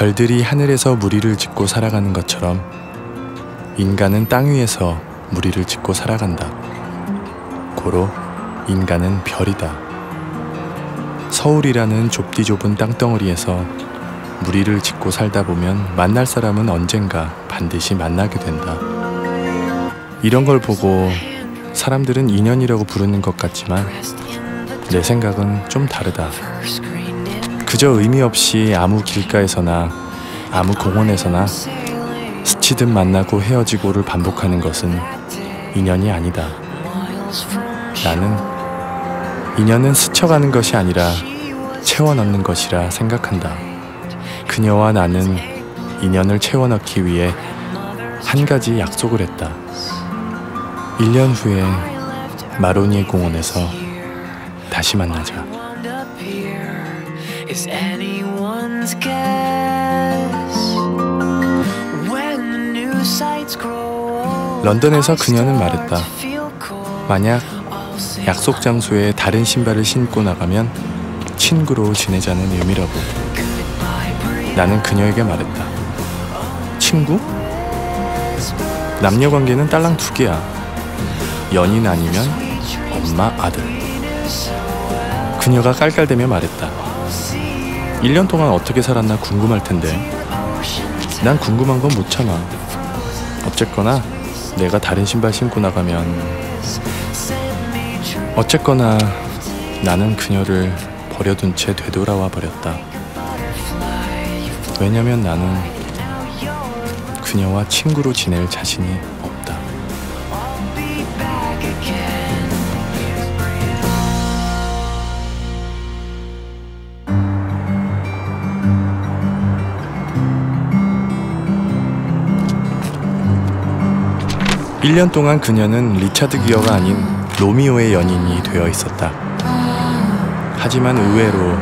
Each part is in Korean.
별들이 하늘에서 무리를 짓고 살아가는 것처럼 인간은 땅 위에서 무리를 짓고 살아간다. 고로 인간은 별이다. 서울이라는 좁디 좁은 땅덩어리에서 무리를 짓고 살다 보면 만날 사람은 언젠가 반드시 만나게 된다. 이런 걸 보고 사람들은 인연이라고 부르는 것 같지만 내 생각은 좀 다르다. 그저 의미 없이 아무 길가에서나 아무 공원에서나 스치듯 만나고 헤어지고를 반복하는 것은 인연이 아니다. 나는 인연은 스쳐가는 것이 아니라 채워 넣는 것이라 생각한다. 그녀와 나는 인연을 채워 넣기 위해 한 가지 약속을 했다. 1년 후에 마로니에 공원에서 다시 만나자. 런던에서 그녀는 말했다. 만약 약속 장소에 다른 신발을 신고 나가면 친구로 지내자는 의미라고. 나는 그녀에게 말했다. 친구? 남녀 관계는 딸랑 두 개야. 연인 아니면 엄마 아들. 그녀가 깔깔대며 말했다. 1년 동안 어떻게 살았나 궁금할 텐데. 난 궁금한 건 못 참아. 어쨌거나 내가 다른 신발 신고 나가면 어쨌거나 나는 그녀를 버려둔 채 되돌아와 버렸다. 왜냐면 나는 그녀와 친구로 지낼 자신이 없다. 일년 동안 그녀는 리차드 기어가 아닌 로미오의 연인이 되어 있었다. 하지만 의외로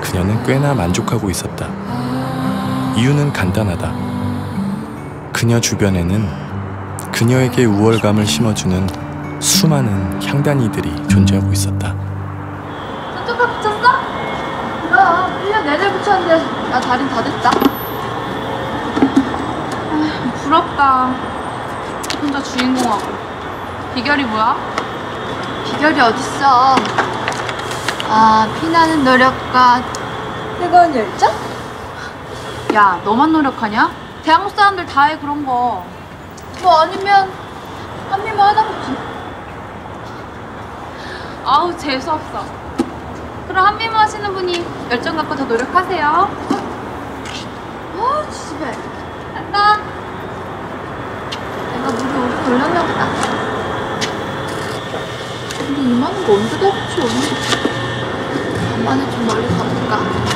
그녀는 꽤나 만족하고 있었다. 이유는 간단하다. 그녀 주변에는 그녀에게 우월감을 심어주는 수많은 향단이들이 존재하고 있었다. 손톱에 붙였어? 그럼 1년 내내 붙였는데 나 다린 다 됐다 아, 부럽다 혼자 주인공하고 비결이 뭐야? 비결이 어딨어 아 피나는 노력과 뜨거운 열정? 야 너만 노력하냐? 대학 사람들 다 해 그런 거뭐 아니면 한미만 하다 보지 아우 재수없어 그럼 한미모 하시는 분이 열정 갖고 더 노력하세요. 아, 지집애. 간다. 오래 돌렸나 보다. 근데 이만한 거 언제 다 붙여? 간만에 좀 멀리 가볼까?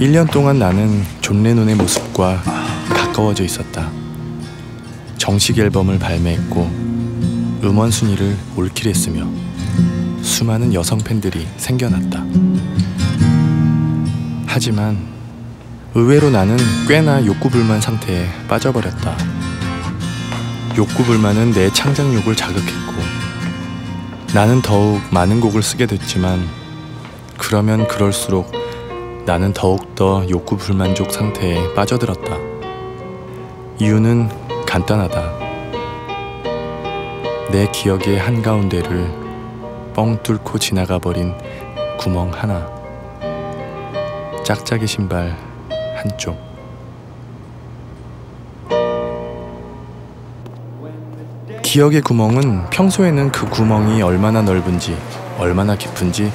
일 년 동안 나는 존 레논의 모습과 가까워져 있었다. 정식 앨범을 발매했고 음원 순위를 올킬했으며 수많은 여성 팬들이 생겨났다. 하지만 의외로 나는 꽤나 욕구불만 상태에 빠져버렸다. 욕구불만은 내 창작욕을 자극했고 나는 더욱 많은 곡을 쓰게 됐지만 그러면 그럴수록 나는 더욱더 욕구 불만족 상태에 빠져들었다. 이유는 간단하다. 내 기억의 한가운데를 뻥 뚫고 지나가 버린 구멍 하나. 짝짝이 신발 한쪽. 기억의 구멍은 평소에는 그 구멍이 얼마나 넓은지, 얼마나 깊은지,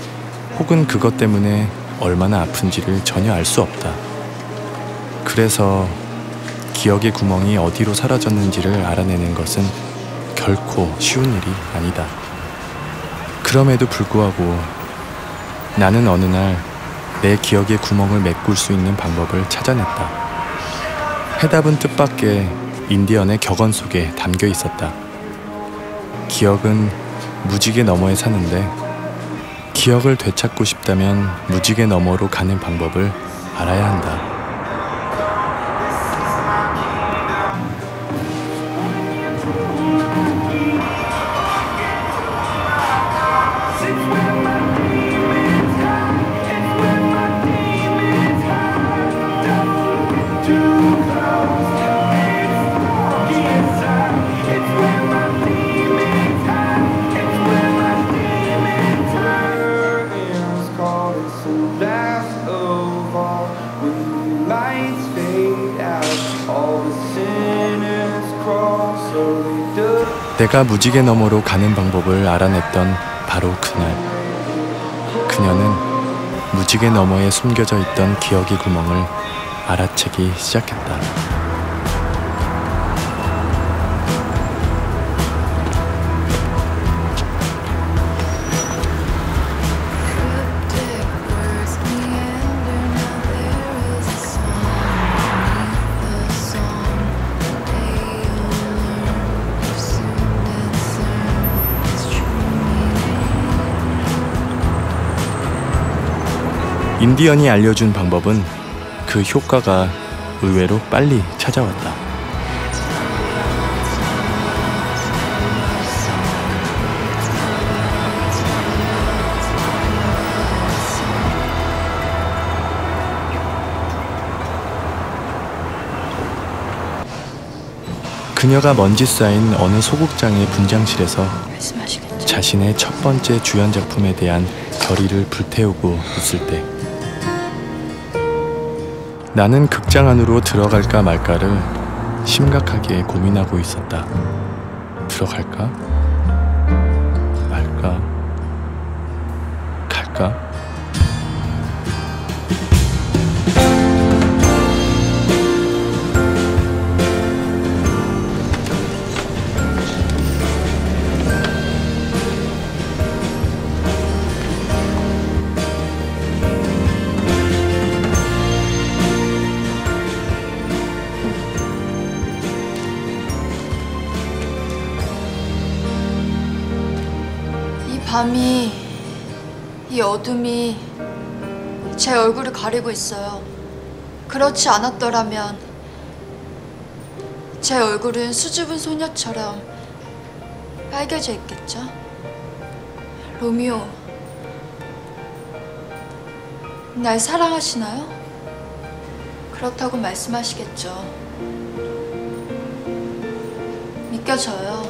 혹은 그것 때문에 얼마나 아픈지를 전혀 알 수 없다. 그래서 기억의 구멍이 어디로 사라졌는지를 알아내는 것은 결코 쉬운 일이 아니다. 그럼에도 불구하고 나는 어느 날 내 기억의 구멍을 메꿀 수 있는 방법을 찾아냈다. 해답은 뜻밖의 인디언의 격언 속에 담겨 있었다. 기억은 무지개 너머에 사는데 기억을 되찾고 싶다면 무지개 너머로 가는 방법을 알아야 한다. 내가 무지개 너머로 가는 방법을 알아냈던 바로 그날 그녀는 무지개 너머에 숨겨져 있던 기억의 구멍을 알아채기 시작했다. 인디언이 알려준 방법은 그 효과가 의외로 빨리 찾아왔다. 그녀가 먼지 쌓인 어느 소극장의 분장실에서? 자신의 첫 번째 주연 작품에 대한 결의를 불태우고 있을 때 나는 극장 안으로 들어갈까 말까를 심각하게 고민하고 있었다. 들어갈까? 말까? 갈까? 밤이, 이 어둠이 제 얼굴을 가리고 있어요. 그렇지 않았더라면 제 얼굴은 수줍은 소녀처럼 빨개져 있겠죠? 로미오, 날 사랑하시나요? 그렇다고 말씀하시겠죠. 믿겨져요.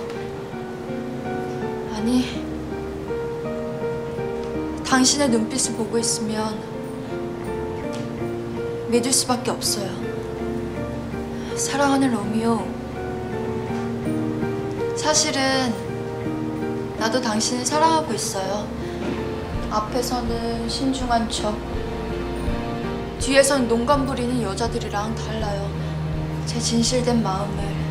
아니, 당신의 눈빛을 보고 있으면 믿을 수밖에 없어요. 사랑하는 로미오. 사실은 나도 당신을 사랑하고 있어요. 앞에서는 신중한 척, 뒤에선 농간 부리는 여자들이랑 달라요. 제 진실된 마음을.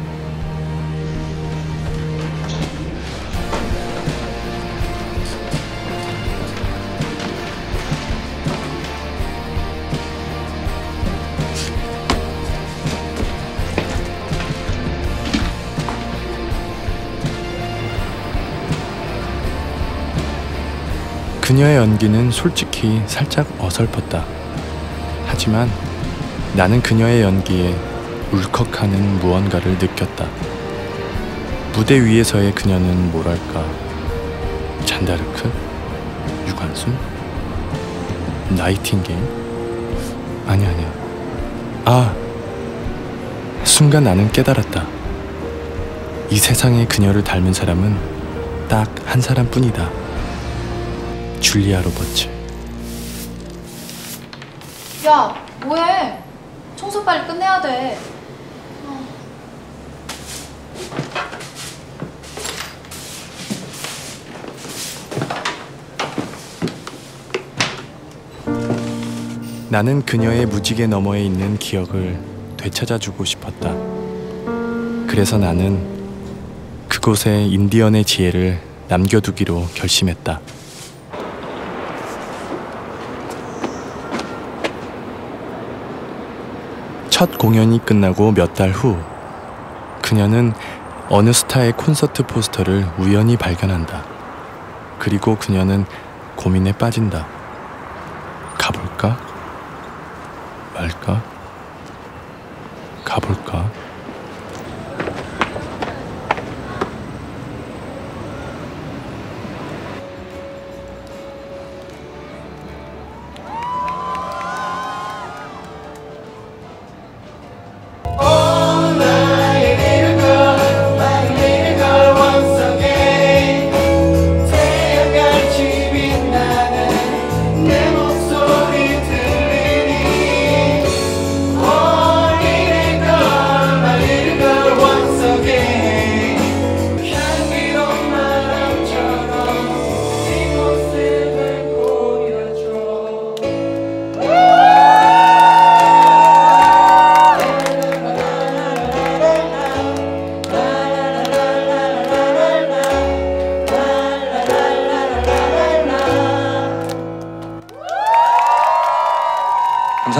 그녀의 연기는 솔직히 살짝 어설펐다. 하지만 나는 그녀의 연기에 울컥하는 무언가를 느꼈다. 무대 위에서의 그녀는 뭐랄까 잔다르크? 유관순? 나이팅게일? 아니 아니야. 아 순간 나는 깨달았다. 이 세상에 그녀를 닮은 사람은 딱 한 사람뿐이다. 줄리아 로버츠. 야, 뭐해? 청소 빨리 끝내야 돼. 나는 그녀의 무지개 너머에 있는 기억을 되찾아주고 싶었다. 그래서 나는 그곳에 인디언의 지혜를 남겨두기로 결심했다. 첫 공연이 끝나고 몇 달 후, 그녀는 어느 스타의 콘서트 포스터를 우연히 발견한다. 그리고 그녀는 고민에 빠진다. 가볼까? 말까? 가볼까?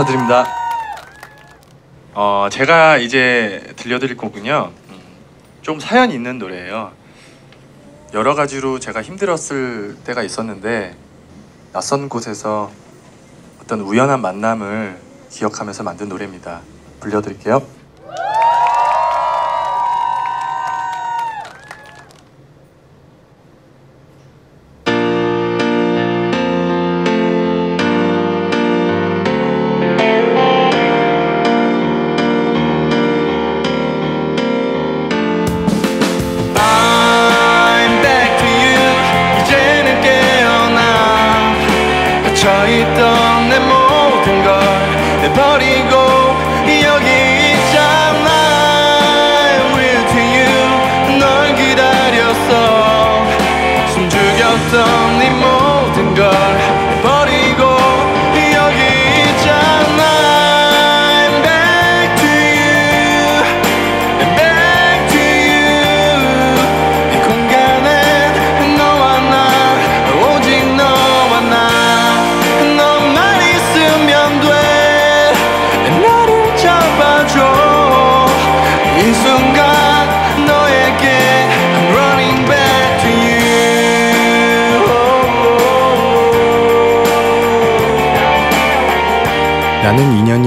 인사드립니다. 어, 제가 이제 들려드릴 곡은요. 음, 좀 사연 있는 노래예요. 여러 가지로 제가 힘들었을 때가 있었는데 낯선 곳에서 어떤 우연한 만남을 기억하면서 만든 노래입니다. 불려드릴게요.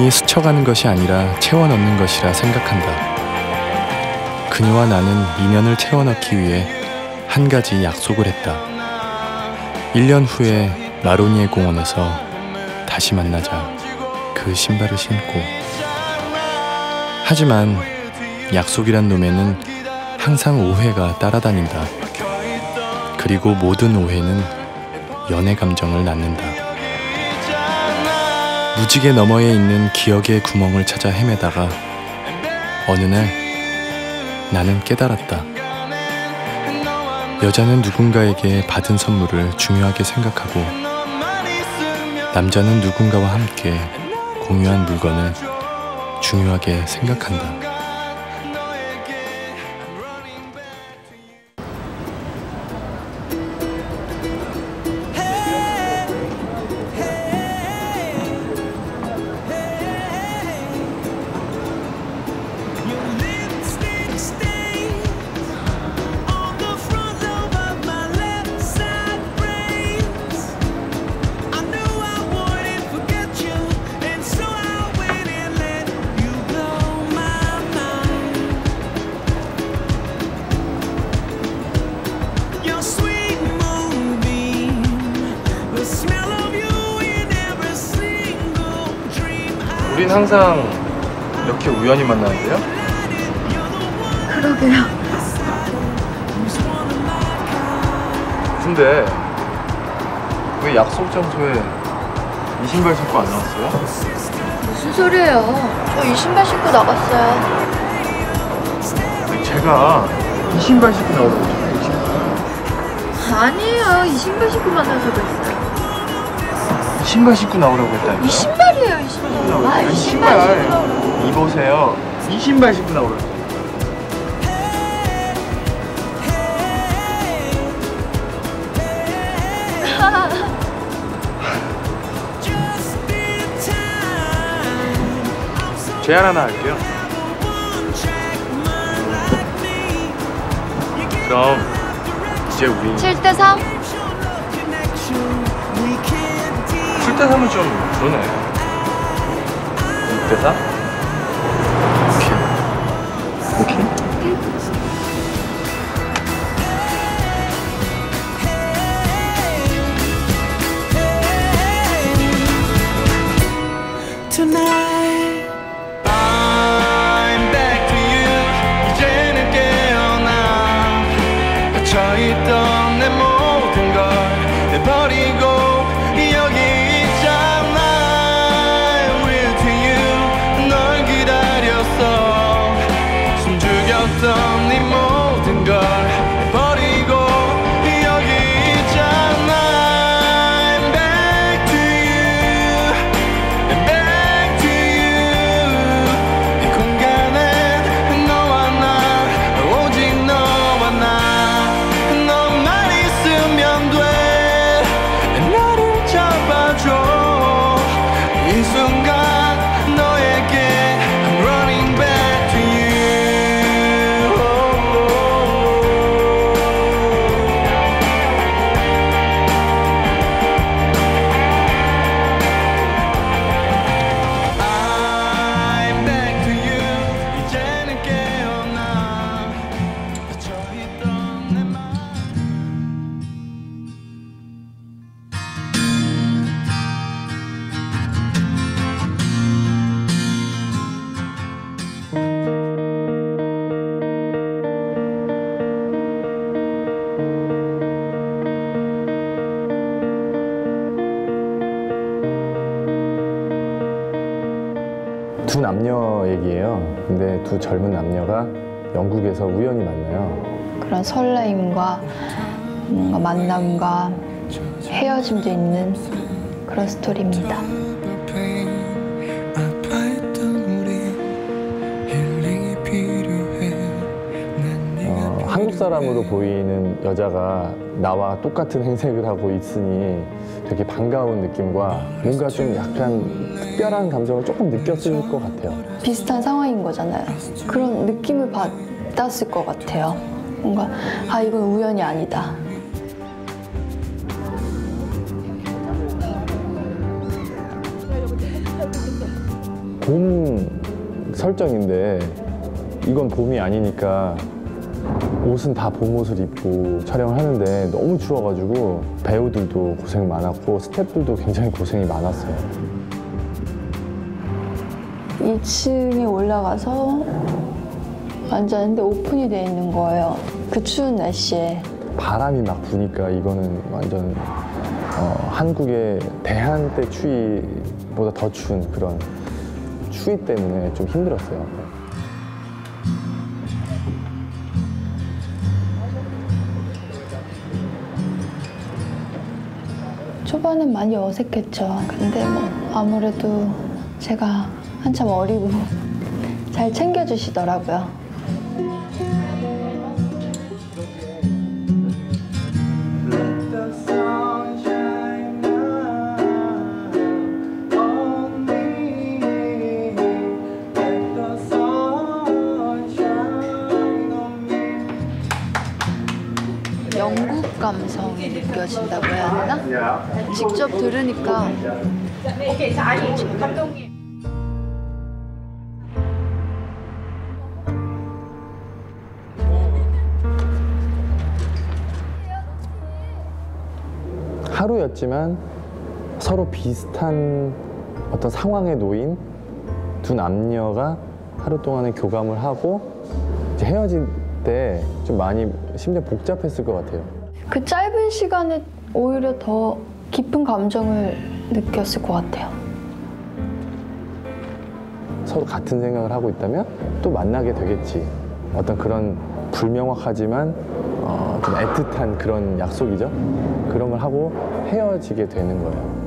인연이 스쳐가는 것이 아니라 채워 넣는 것이라 생각한다. 그녀와 나는 인연을 채워 넣기 위해 한 가지 약속을 했다. 1년 후에 마로니에 공원에서 다시 만나자. 그 신발을 신고. 하지만 약속이란 놈에는 항상 오해가 따라다닌다. 그리고 모든 오해는 연애 감정을 낳는다. 무지개 너머에 있는 기억의 구멍을 찾아 헤매다가 어느 날 나는 깨달았다. 여자는 누군가에게 받은 선물을 중요하게 생각하고 남자는 누군가와 함께 공유한 물건을 중요하게 생각한다. 항상 이렇게 우연히 만나는데요? 그러게요. 근데 왜 약속 장소에 이 신발 신고 안 나왔어요? 무슨 소리예요? 저 이 신발 신고 나갔어요. 제가 이 신발 신고 나오라고 했잖아요. 아니에요. 이 신발 신고 만나서 그랬어요. 이 신발 신고 나오라고 했다니까요. 이 신발이에요, 이 신발. 아, 이 신발 나오라고. 입으세요. 이 신발 신고 나오라고. 제안 하나 할게요. give 그럼 이제 우리 7대 3? 1대 3은 좀 그러네 6대 4? 오케이 오케이? tonight 남녀 얘기예요. 근데 두 젊은 남녀가 영국에서 우연히 만나요. 그런 설레임과 뭔가 만남과 헤어짐도 있는 그런 스토리입니다. 어, 한국 사람으로 보이는 여자가 나와 똑같은 행색을 하고 있으니 되게 반가운 느낌과 뭔가 좀 약간 특별한 감정을 조금 느꼈을 것 같아요. 비슷한 상황인 거잖아요. 그런 느낌을 받았을 것 같아요. 뭔가 아 이건 우연이 아니다. 봄 설정인데 이건 봄이 아니니까 옷은 다 봄옷을 입고 촬영을 하는데 너무 추워가지고 배우들도 고생 많았고 스태프들도 굉장히 고생이 많았어요. 2층에 올라가서 앉았는데 오픈이 돼 있는 거예요. 그 추운 날씨에 바람이 막 부니까 이거는 완전 어, 한국의 대한 때 추위보다 더 추운 그런 추위 때문에 좀 힘들었어요. 초반엔 많이 어색했죠. 근데 뭐 아무래도 제가 한참 어리고 잘 챙겨주시더라고요. 영국 감성이 느껴진다고 해야 되나? 직접 들으니까 하루였지만 서로 비슷한 어떤 상황에 놓인 두 남녀가 하루 동안에 교감을 하고 이제 헤어질 때 좀 많이 심지어 복잡했을 것 같아요. 그 짧은 시간에 오히려 더 깊은 감정을 느꼈을 것 같아요. 서로 같은 생각을 하고 있다면 또 만나게 되겠지. 어떤 그런 불명확하지만 어, 좀 애틋한 그런 약속이죠. 그런 걸 하고 헤어지게 되는 거예요.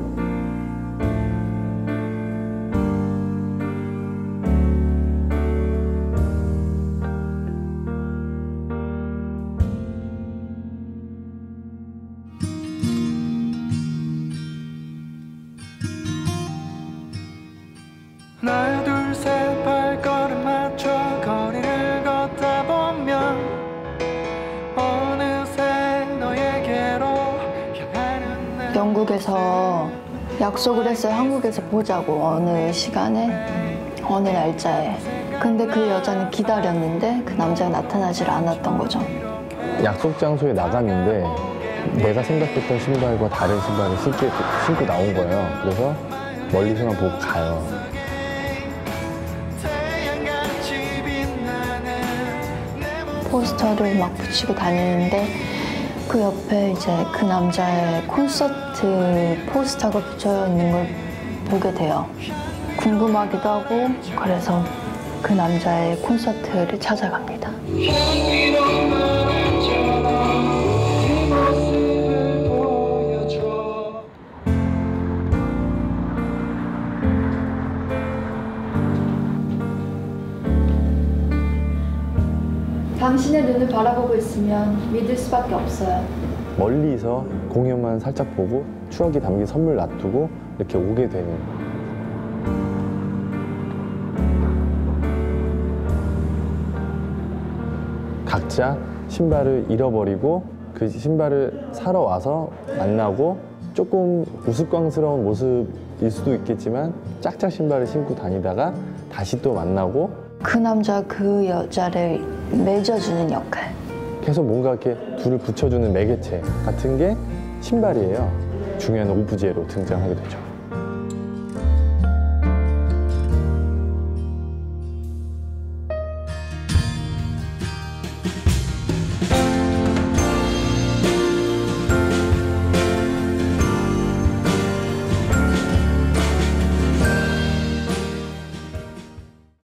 하나 둘셋 발걸음 맞춰 거리를 걷다 보면 어느새 너에게로 향하는 내 영국에서 약속을 했어요. 한국에서 보자고 어느 시간에 어느 날짜에. 근데 그 여자는 기다렸는데 그 남자가 나타나질 않았던 거죠. 약속 장소에 나갔는데 내가 생각했던 신발과 다른 신발을 신고, 신고 나온 거예요. 그래서 멀리서만 보고 가요. 포스터를 막 붙이고 다니는데 그 옆에 이제 그 남자의 콘서트 포스터가 붙여 있는 걸 보게 돼요. 궁금하기도 하고 그래서 그 남자의 콘서트를 찾아갑니다. 당신의 눈을 바라보고 있으면 믿을 수밖에 없어요. 멀리서 공연만 살짝 보고 추억이 담긴 선물 놔두고 이렇게 오게 되는 각자 신발을 잃어버리고 그 신발을 사러 와서 만나고 조금 우스꽝스러운 모습일 수도 있겠지만 짝짝 신발을 신고 다니다가 다시 또 만나고 그 남자 그 여자를 맺어주는 역할. 계속 뭔가 이렇게 둘을 붙여주는 매개체 같은 게 신발이에요. 중요한 오브제로 등장하게 되죠.